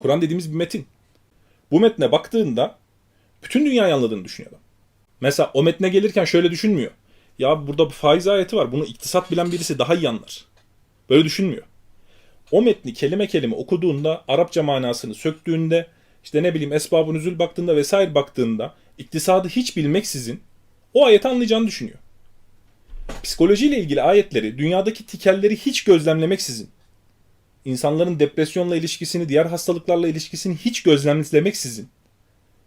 Kur'an dediğimiz bir metin. Bu metne baktığında bütün dünyayı anladığını düşünüyor adam. Mesela o metne gelirken şöyle düşünmüyor. Ya burada bir faiz ayeti var. Bunu iktisat bilen birisi daha iyi anlar. Böyle düşünmüyor. O metni kelime kelime okuduğunda, Arapça manasını söktüğünde, işte ne bileyim esbab-ı nüzul baktığında vesaire baktığında iktisadı hiç bilmeksizin o ayeti anlayacağını düşünüyor. Psikolojiyle ilgili ayetleri, dünyadaki tikelleri hiç gözlemlemeksizin, insanların depresyonla ilişkisini, diğer hastalıklarla ilişkisini hiç gözlemlemeksizin,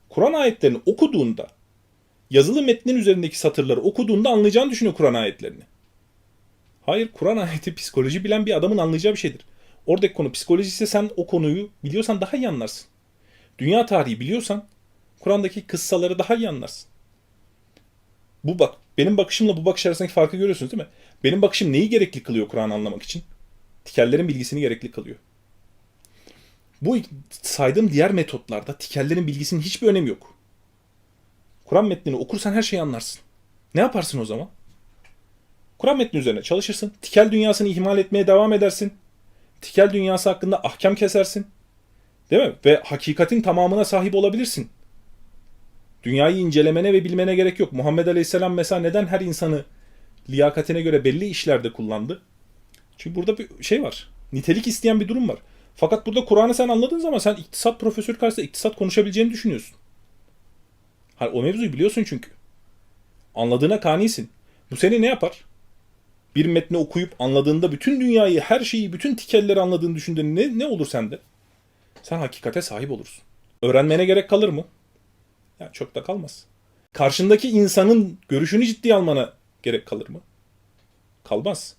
Kur'an ayetlerini okuduğunda, yazılı metnin üzerindeki satırları okuduğunda anlayacağını düşünüyor Kur'an ayetlerini. Hayır, Kur'an ayeti psikoloji bilen bir adamın anlayacağı bir şeydir. Oradaki konu psikoloji ise sen o konuyu biliyorsan daha iyi anlarsın. Dünya tarihi biliyorsan Kur'an'daki kıssaları daha iyi anlarsın. Bu bak, benim bakışımla bu bakış arasındaki farkı görüyorsunuz değil mi? Benim bakışım neyi gerekli kılıyor Kur'an'ı anlamak için? Tikellerin bilgisini gerekli kılıyor. Bu saydığım diğer metotlarda tikellerin bilgisinin hiçbir önemi yok. Kur'an metnini okursan her şeyi anlarsın. Ne yaparsın o zaman? Kur'an metni üzerine çalışırsın. Tikel dünyasını ihmal etmeye devam edersin. Tikel dünyası hakkında ahkam kesersin. Değil mi? Ve hakikatin tamamına sahip olabilirsin. Dünyayı incelemene ve bilmene gerek yok. Muhammed Aleyhisselam mesela neden her insanı liyakatine göre belli işlerde kullandı? Çünkü burada bir şey var. Nitelik isteyen bir durum var. Fakat burada Kur'an'ı sen anladığın zaman sen iktisat profesörü karşısında iktisat konuşabileceğini düşünüyorsun. Hayır, o mevzuyu biliyorsun çünkü. Anladığına kanisin. Bu seni ne yapar? Bir metni okuyup anladığında bütün dünyayı, her şeyi, bütün tikelleri anladığını düşündüğün ne, ne olur sende? Sen hakikate sahip olursun. Öğrenmene gerek kalır mı? Ya çok da kalmaz. Karşındaki insanın görüşünü ciddiye almana gerek kalır mı? Kalmaz.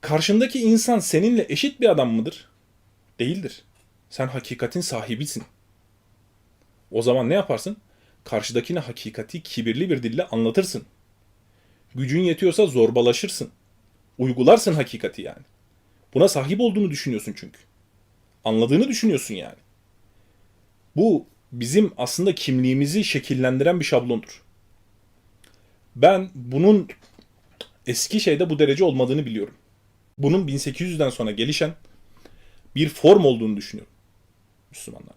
Karşındaki insan seninle eşit bir adam mıdır? Değildir. Sen hakikatin sahibisin. O zaman ne yaparsın? Karşıdakine hakikati kibirli bir dille anlatırsın. Gücün yetiyorsa zorbalaşırsın. Uygularsın hakikati yani. Buna sahip olduğunu düşünüyorsun çünkü. Anladığını düşünüyorsun yani. Bu bizim aslında kimliğimizi şekillendiren bir şablondur. Ben bunun eski şeyde bu derece olmadığını biliyorum. Bunun 1800'den sonra gelişen bir form olduğunu düşünüyorum Müslümanlar.